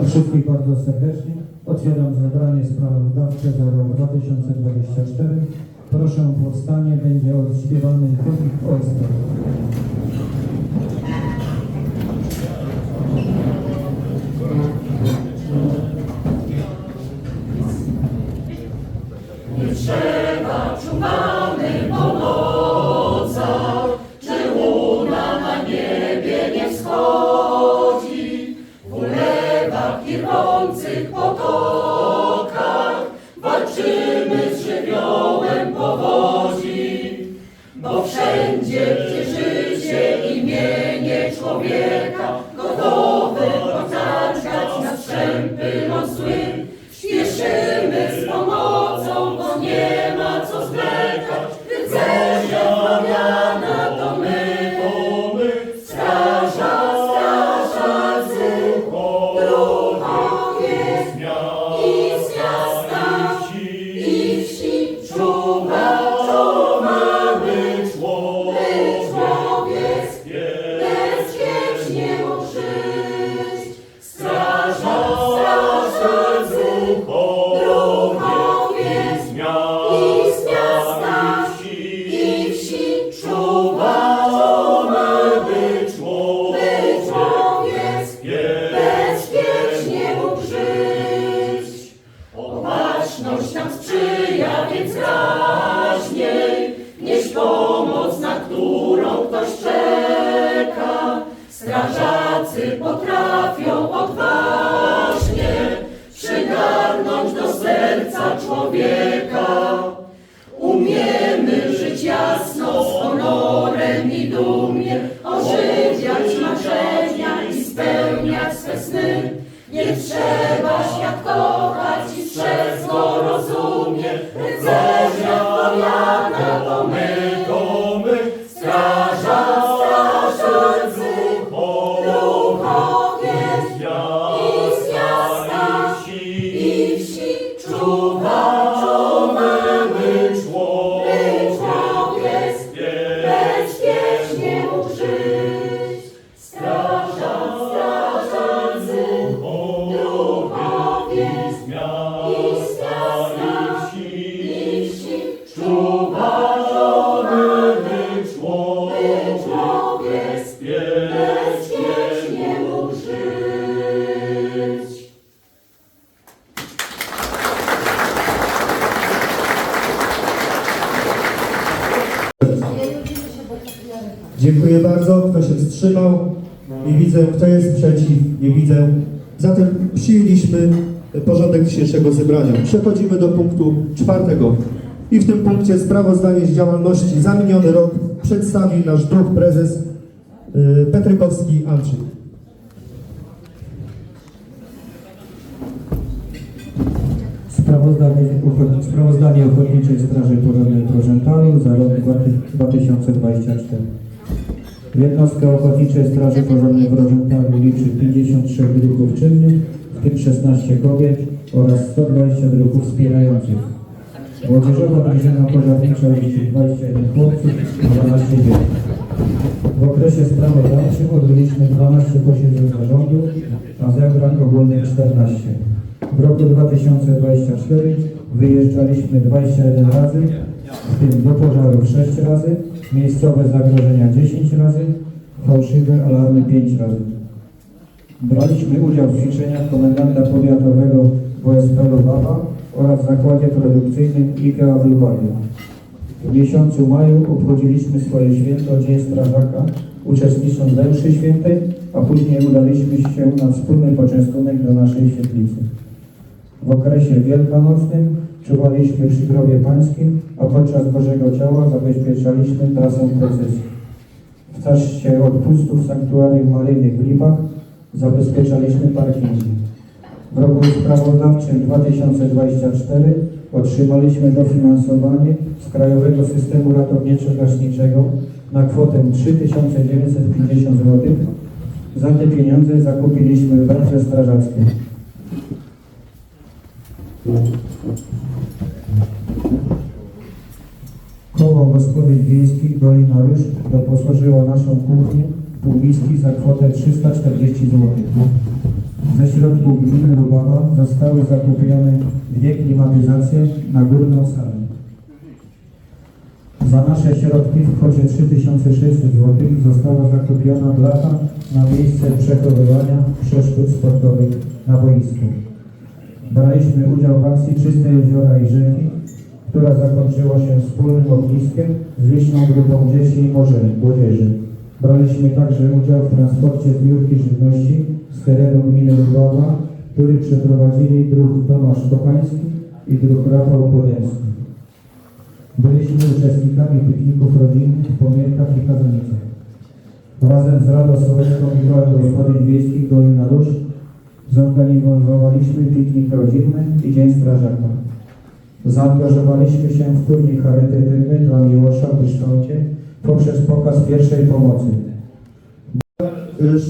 Wszystkich bardzo serdecznie. Otwieram zebranie sprawozdawcze za rok 2024. Proszę o powstanie, będzie odśpiewany hymn OSP. Bo Dziękuję bardzo. Kto się wstrzymał? Nie widzę. Kto jest przeciw? Nie widzę. Zatem przyjęliśmy porządek dzisiejszego zebrania. Przechodzimy do punktu czwartego. I w tym punkcie sprawozdanie z działalności za miniony rok przedstawi nasz druh prezes y, Petrykowski Andrzej. Sprawozdanie, sprawozdanie Ochotniczej Straży Pożarnej Prożentalu za rok 2024. Jednostka Ochotniczej Straży Pożarnej w Rożentalu liczy 53 druhów czynnych, w tym 16 kobiet oraz 120 druhów wspierających. Młodzieżowa drużyna pożarnicza liczy 21 chłopców i 12 dziewczyn. W okresie sprawozdawczym odbyliśmy 12 posiedzeń zarządu, a zebrań ogólnych 14. W roku 2024 wyjeżdżaliśmy 21 razy, w tym do pożarów 6 razy, miejscowe zagrożenia 10 razy, fałszywe alarmy 5 razy. Braliśmy udział w ćwiczeniach komendanta powiatowego WSP Lubawa oraz zakładzie produkcyjnym IKEA w Lubawie. W miesiącu maju obchodziliśmy swoje święto Dzień Strażaka, uczestnicząc we mszy świętej, a później udaliśmy się na wspólny poczęstunek do naszej świetlicy. W okresie wielkanocnym czuwaliśmy przy grobie pańskim, a podczas Bożego Ciała zabezpieczaliśmy trasę procesji. W czasie odpustów sanktuarium maryjnych w Lipach zabezpieczaliśmy parkingi. W roku sprawozdawczym 2024 otrzymaliśmy dofinansowanie z Krajowego Systemu Ratowniczo-Gaśniczego na kwotę 3950 zł. Za te pieniądze zakupiliśmy węże strażackie. Koło Gospodyń Wiejskich Dolina Ryż doposażyło naszą kuchnię półmiski za kwotę 340 zł. Ze środków gminy Lubawa zostały zakupione dwie klimatyzacje na górną salę. Za nasze środki w kwocie 3600 zł została zakupiona blacha na miejsce przechowywania przeszkód sportowych na boisku. Braliśmy udział w akcji Czyste Jeziora i Rzeki, która zakończyła się wspólnym ogniskiem z liczną grupą dzieci i młodzieży. Braliśmy także udział w transporcie zbiórki żywności z terenu gminy Lubawa, który przeprowadzili druh Tomasz Kopański i druh Rafał Podemski. Byliśmy uczestnikami pikników rodzinnych w Pomierkach i Kazanicach. Razem z Radą Sołecką i Kołem Gospodyń Wiejskich Dolina Róż zorganizowaliśmy piknik rodzinny i Dzień Strażaka. Zaangażowaliśmy się w turniej charytatywny dla Miłosza w Byształcie poprzez pokaz pierwszej pomocy.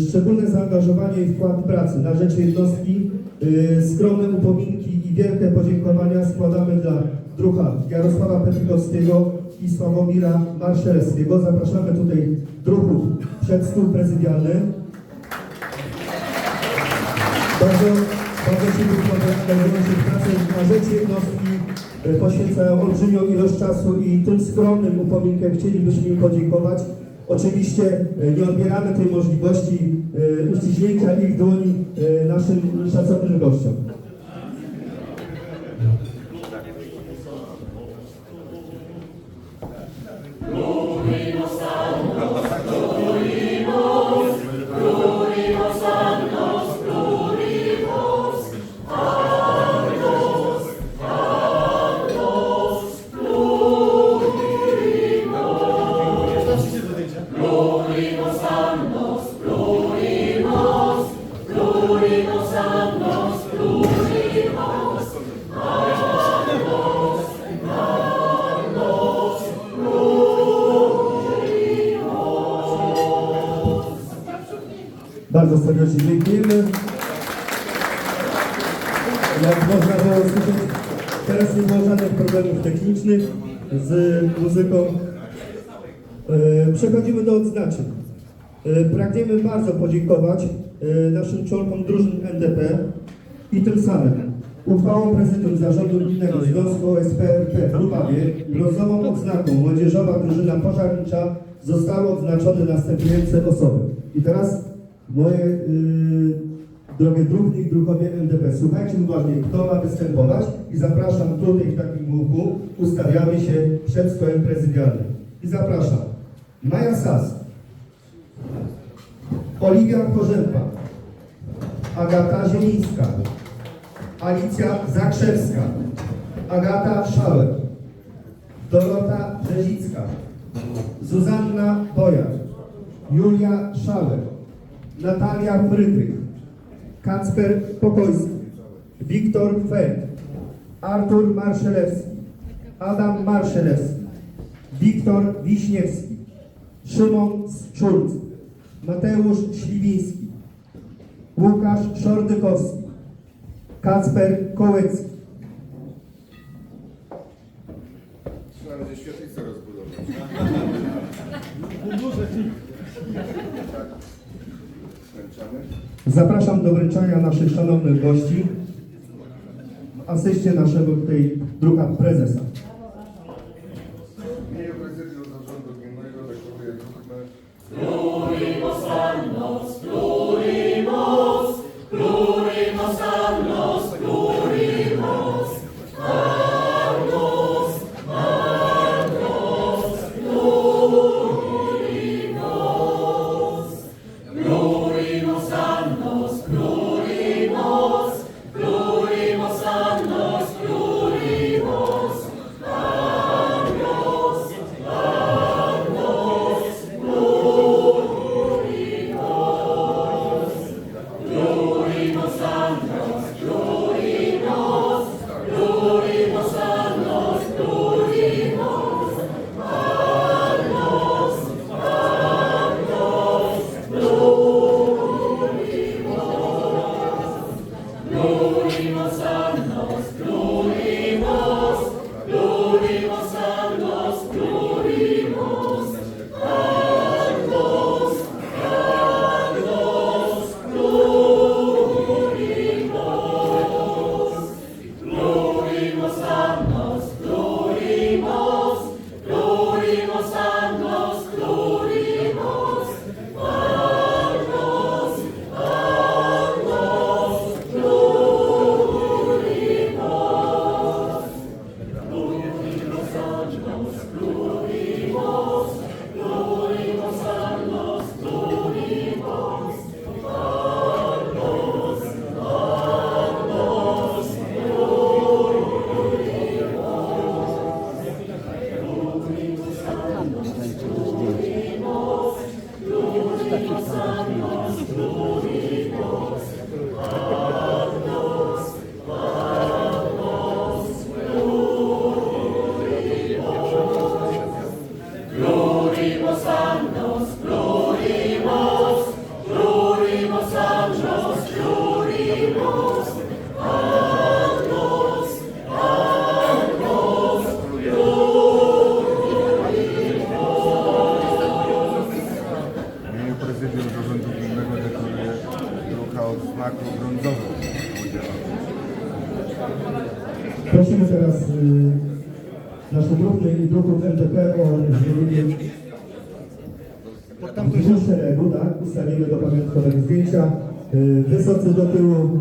Szczególne zaangażowanie i wkład pracy na rzecz jednostki, y, skromne upominki i wielkie podziękowania składamy dla druha Jarosława Petrykowskiego i Sławomira Marszelewskiego. Zapraszamy tutaj druhów przed stół prezydialny. Bardzo, bardzo się angażują się w pracę na rzecz jednostki, y, poświęcają olbrzymią ilość czasu i tym skromnym upominkiem chcielibyśmy im podziękować. Oczywiście y, nie odbieramy tej możliwości y, uściśnięcia ich dłoni naszym szacownym gościom. Przechodzimy do odznaczeń. E, Pragniemy bardzo podziękować e, naszym członkom drużyn NDP i tym samym uchwałą prezydium Zarządu Gminnego Związku OSPRP w Lubawie brązową odznaką Młodzieżowa Drużyna Pożarnicza zostały odznaczone następujące osoby. I teraz moje yy, drogie druhny i druhowie NDP, słuchajcie uważnie, kto ma występować i zapraszam tutaj w takim łuku, ustawiamy się przed stołem prezydialnym. I zapraszam Maja Sas, Oliwia Korzępa, Agata Zielińska, Alicja Zakrzewska, Agata Szałek, Dorota Brzezicka, Zuzanna Bojar, Julia Szałek, Natalia Frydrych, Kacper Pokojski, Wiktor Feld, Artur Marszelewski, Adam Marszelewski, Wiktor Wiśniewski, Szymon Szulc, Mateusz Śliwiński, Łukasz Szordykowski, Kacper Kołecki, Trzeba będzie świetlicę rozbudować. Męczamy? Zapraszam do wręczania naszych szanownych gości, asyście naszego tutaj druga prezesa. W szeregu, tak? Ustawimy do pamiątkowego zdjęcia. Y, wysocy do tyłu,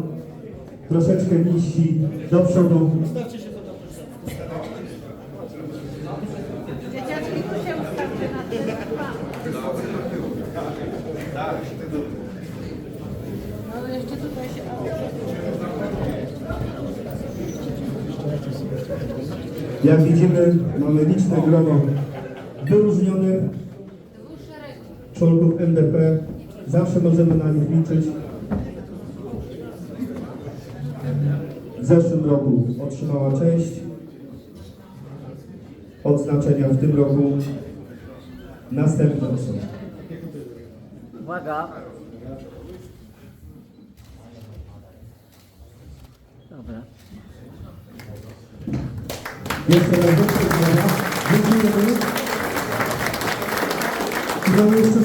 troszeczkę niżsi do przodu. Dzieciaczki tu się ustawcie na tym. No jeszcze tutaj się... Jak widzimy, mamy liczne grono wyróżnionych członków MDP. Zawsze możemy na nich liczyć. W zeszłym roku otrzymała część odznaczenia, w tym roku następną osobę. Uwaga. Dobra. Jeszcze raz dziękuję. Dziękujemy.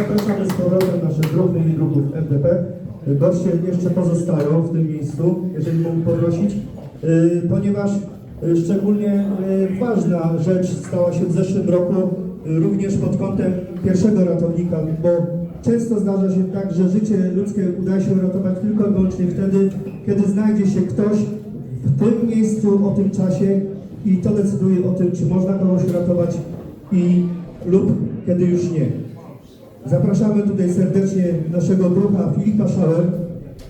Zapraszamy z powrotem nasze grupy i grupów MDP. Goście jeszcze pozostają w tym miejscu, jeżeli mógł poprosić, yy, ponieważ yy, szczególnie yy, ważna rzecz stała się w zeszłym roku również pod kątem pierwszego ratownika, bo często zdarza się tak, że życie ludzkie uda się uratować tylko i wyłącznie wtedy, kiedy znajdzie się ktoś w tym miejscu, o tym czasie i to decyduje o tym, czy można kogoś ratować i lub kiedy już nie. Zapraszamy tutaj serdecznie naszego druha Filipa Schauer,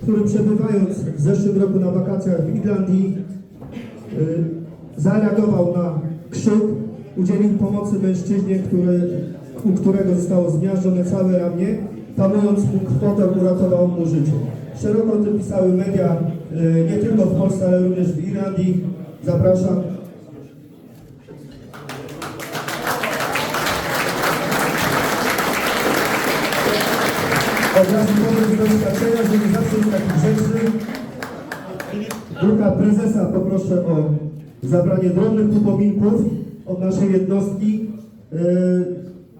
który przebywając w zeszłym roku na wakacjach w Irlandii y, zareagował na krzyk, udzielił pomocy mężczyźnie, który, u którego zostało zmiażdżone całe ramię, tamując mu krwotok uratował mu życie. Szeroko o tym pisały media, y, nie tylko w Polsce, ale również w Irlandii. Zapraszam. Od razu powiem z doświadczenia, zawsze jest takich rzeczy. Druga prezesa poproszę o zabranie drobnych upominków od naszej jednostki. Yy,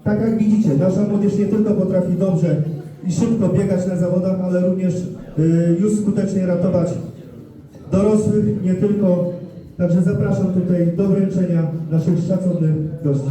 tak jak widzicie, nasza młodzież nie tylko potrafi dobrze i szybko biegać na zawodach, ale również yy, już skutecznie ratować dorosłych, nie tylko. Także zapraszam tutaj do wręczenia naszych szacownych gości.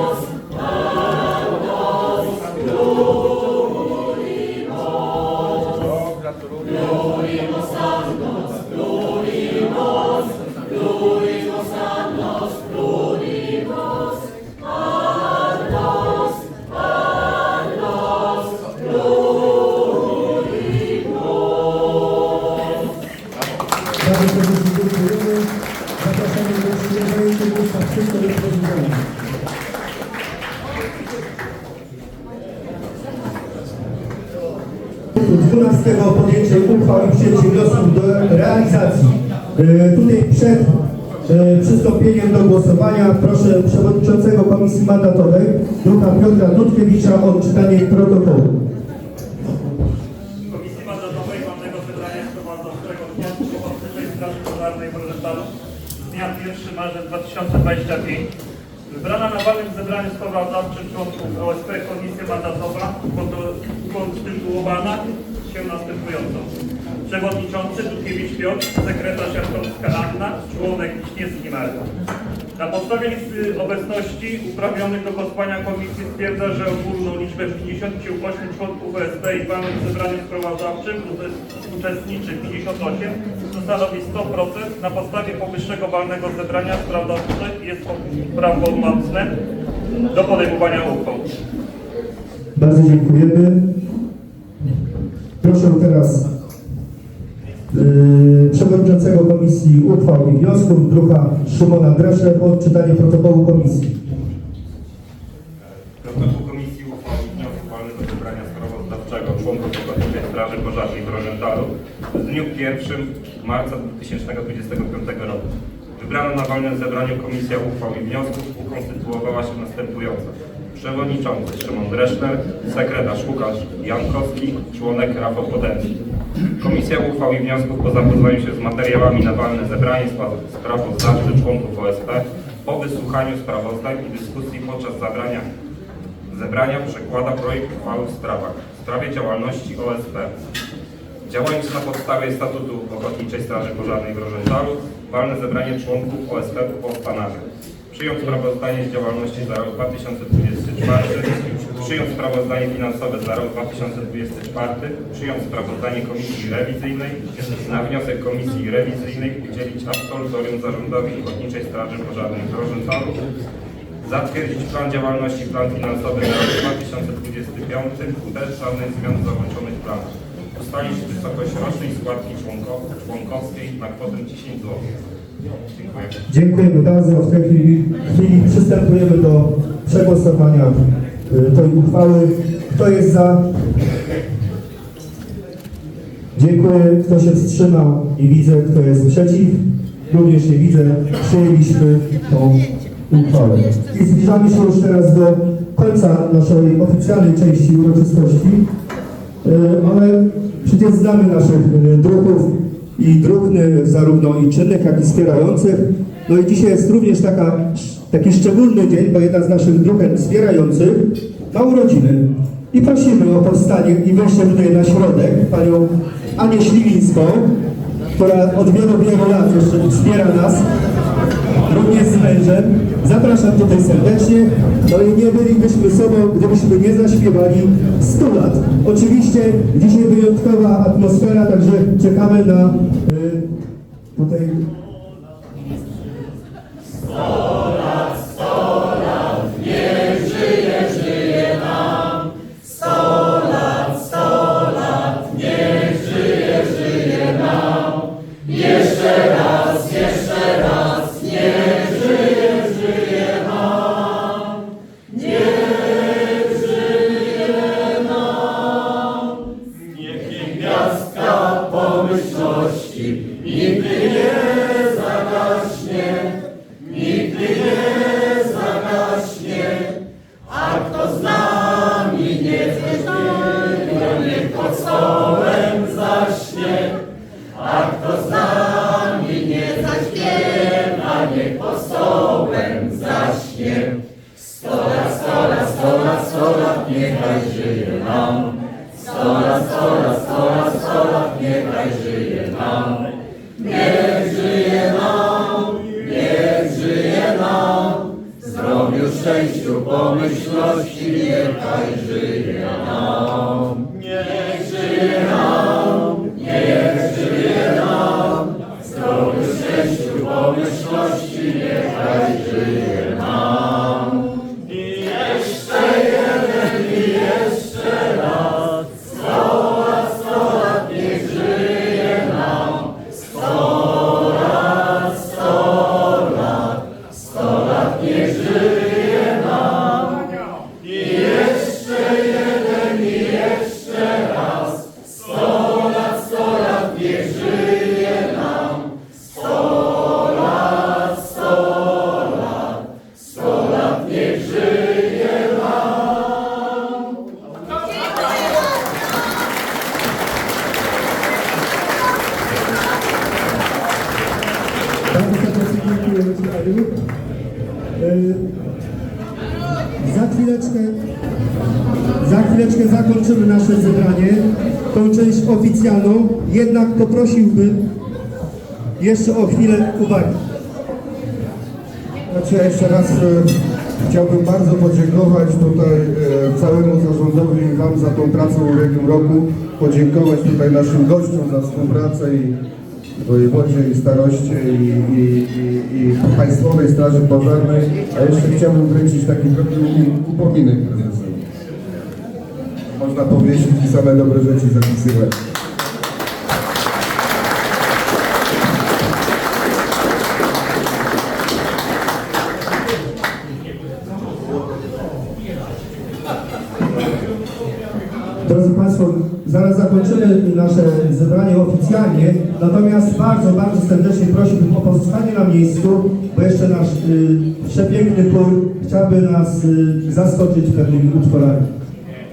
Podjęcie uchwał i wniosków do realizacji. E, Tutaj przed e, przystąpieniem do głosowania proszę przewodniczącego Komisji Mandatowej, druga Piotra Dudkiewicza o odczytanie protokołu. Komisji Mandatowej Walnego Zebrania Sprowadzającego Członków Ochotniczej Straży Pożarnej w Rożetalu z dnia 1 marzec 2025 wybrana na walnym zebraniu sprowadzawczym członków OSP Komisja Mandatowa konstytuowana się następująco. Przewodniczący Dudkiewicz Piotr, sekretarz Jankowska Anna, członek Wiśniewski Marek. Na podstawie listy obecności uprawnionych do posłania komisji stwierdza, że ogólną liczbę 58 członków OSP i w walnym zebraniu sprowadzawczym uze- uczestniczy 58, co stanowi 100%. Na podstawie powyższego walnego zebrania sprawozdawcze jest prawomocne do podejmowania uchwał. Bardzo dziękujemy. Proszę teraz yy, przewodniczącego Komisji Uchwał i Wniosków, druha Szymona Dresze o odczytanie protokołu komisji. Protokół Komisji uchwał i wniosku walnego zebrania sprawozdawczego członków Ochotniczej Straży Pożarnej w Rożentalu w dniu 1 marca 2025 roku. Wybrana na walnym zebraniu Komisja Uchwał i Wniosków ukonstytuowała się następująco. Przewodniczący Szymon Dreszler, sekretarz Łukasz Jankowski, członek Rafał Podemski. Komisja uchwał i wniosków po zapoznaniu się z materiałami na walne zebranie spra- sprawozdawcy członków OSP po wysłuchaniu sprawozdań i dyskusji podczas zabrania zebrania przekłada projekt uchwały w sprawach w sprawie działalności OSP. Działając na podstawie statutu Ochotniczej Straży Pożarnej w Rożentalu, walne zebranie członków OSP postanawia przyjąć sprawozdanie z działalności za rok 2024, przyjąć sprawozdanie finansowe za rok 2024, przyjąć sprawozdanie Komisji Rewizyjnej, na wniosek Komisji Rewizyjnej udzielić absolutorium zarządowi Ochotniczej Straży Pożarnej w Rożentalu, zatwierdzić plan działalności, plan finansowy na rok 2025 bez żadnych zmian w załączonych planach, ustalić wysokość rocznej składki członko- członkowskiej na kwotę 10 zł. Dziękujemy bardzo. W tej chwili, chwili przystępujemy do przegłosowania y, tej uchwały. Kto jest za? Dziękuję. Kto się wstrzymał? Nie widzę. Kto jest przeciw? Również nie widzę. Przyjęliśmy tą uchwałę. I zbliżamy się już teraz do końca naszej oficjalnej części uroczystości. Y, Ale przecież znamy naszych y, druhów i druhny zarówno i czynnych, jak i wspierających. No i dzisiaj jest również taka, taki szczególny dzień, bo jedna z naszych druhen wspierających ma urodziny. I prosimy o powstanie i wejście tutaj na środek panią Anię Śliwińską, która od wielu, wielu lat jeszcze wspiera nas również z mężem. Zapraszam tutaj serdecznie. No i nie bylibyśmy sobą, gdybyśmy nie zaśpiewali 100 lat. Oczywiście dzisiaj wyjątkowa atmosfera, także czekamy na y, tutaj Bardzo jeszcze o chwilę uwagi. Znaczy ja jeszcze raz e, chciałbym bardzo podziękować tutaj e, całemu zarządowi i Wam za tą pracę w ubiegłym roku. Podziękować tutaj naszym gościom za współpracę i wojewodzie i staroście i, i, i, i Państwowej Straży Pożarnej. A jeszcze chciałbym wręczyć taki drobny upominek prezesowi. Można powiesić i same dobre rzeczy zapisywać. Zakończymy nasze zebranie oficjalnie, natomiast bardzo, bardzo serdecznie prosiłbym o powstrzymanie zostanie na miejscu, bo jeszcze nasz y, przepiękny chór chciałby nas y, zaskoczyć pewnymi utworami.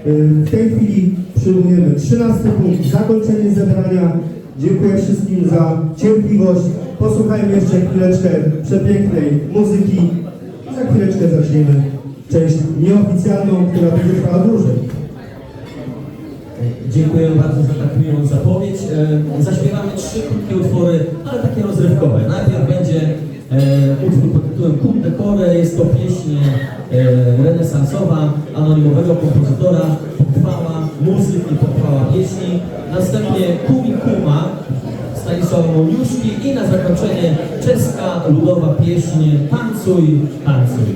Y, w tej chwili przyjmujemy 13 punkt, zakończenie zebrania. Dziękuję wszystkim za cierpliwość. Posłuchajmy jeszcze chwileczkę przepięknej muzyki za chwileczkę zaczniemy część nieoficjalną, która będzie trwała dłużej. Dziękuję bardzo za taką miłą zapowiedź. E, Zaśpiewamy trzy krótkie utwory, ale takie rozrywkowe. Najpierw będzie e, utwór pod tytułem Cum Decore. Jest to pieśń e, renesansowa anonimowego kompozytora, pochwała muzyki, pochwała pieśni. Następnie Kumi Kuma Stanisława Moniuszki i na zakończenie czeska ludowa pieśń Tancuj, tancuj.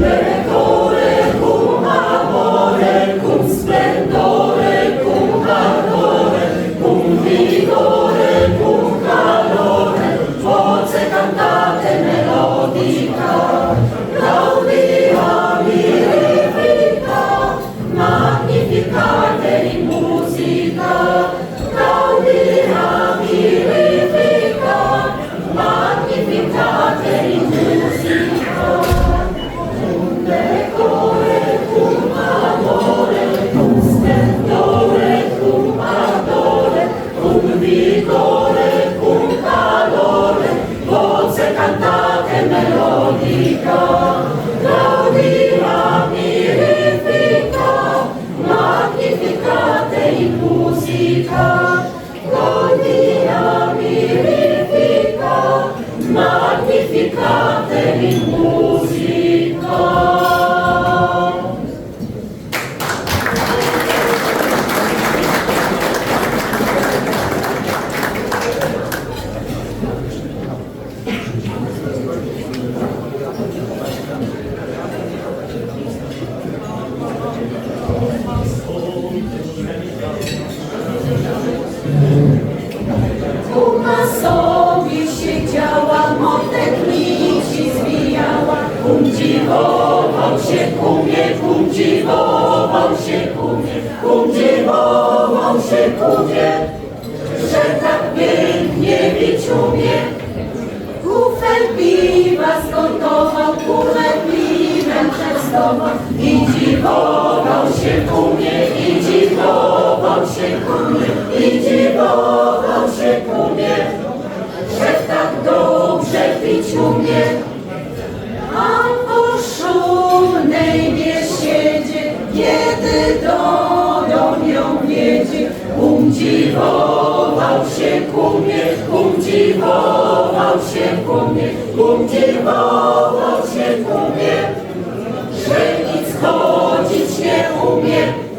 Cum dziwował się kumie, i dziwował się kumie, że tak dobrze pić umie. A po szumnej biesiedzie, kiedy do ją wiedzie, kum dziwował się kumie, kum dziwował się kumie, kum dziwował się kumie, że nic chodzić nie umie.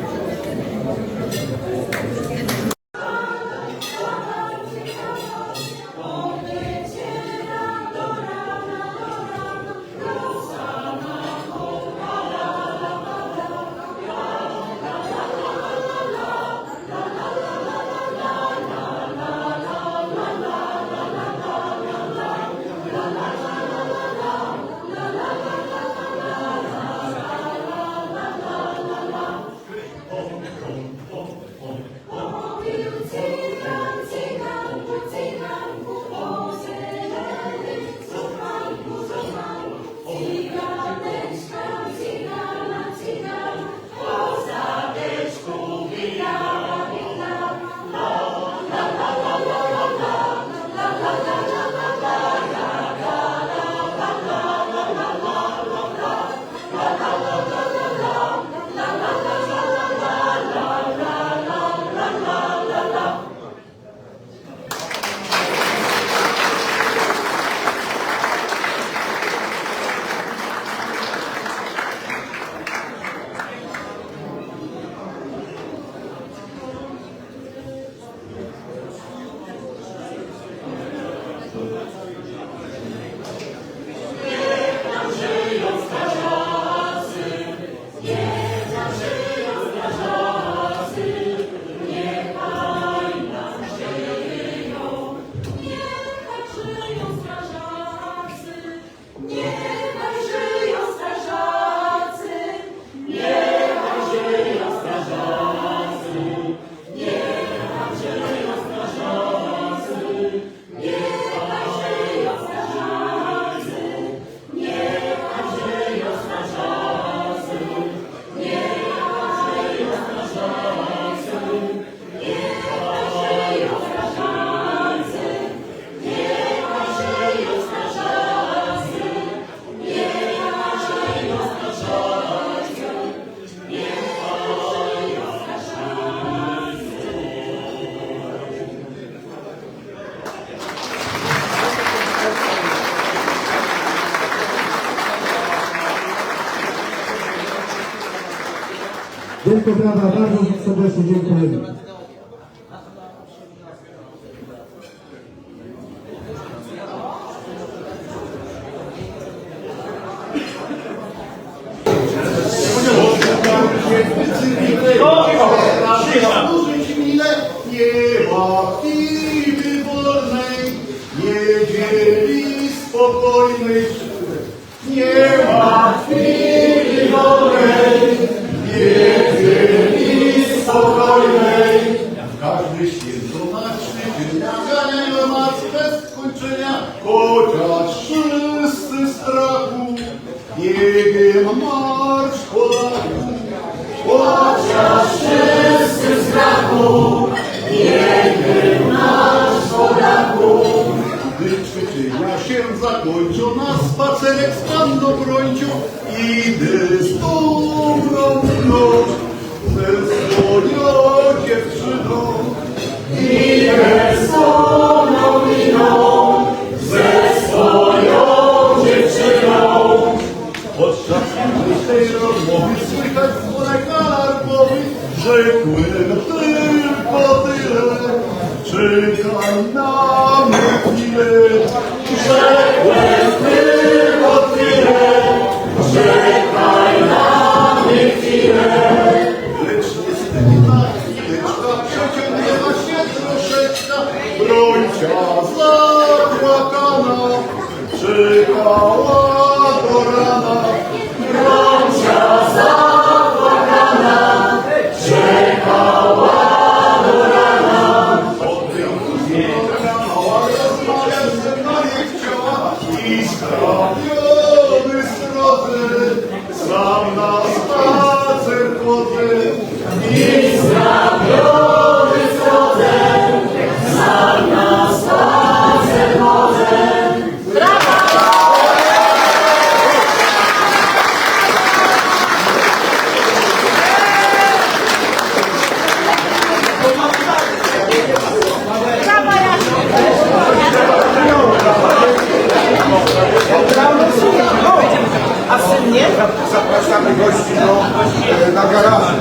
Wielkie brawa, bardzo serdecznie dziękujemy. Na spacerek z panną brońcią idę z dobrą mną, ze swoją dziewczyną. Idę rzekłem tylko tyle. Czekaj na mnie chwilę, rzekłem tylko tyle. Czekaj na mnie chwilę. Lecz niestety ta chwileczka przeciągnęła się troszeczkę, brońcia zapłakana, czekała gości do, na garażu.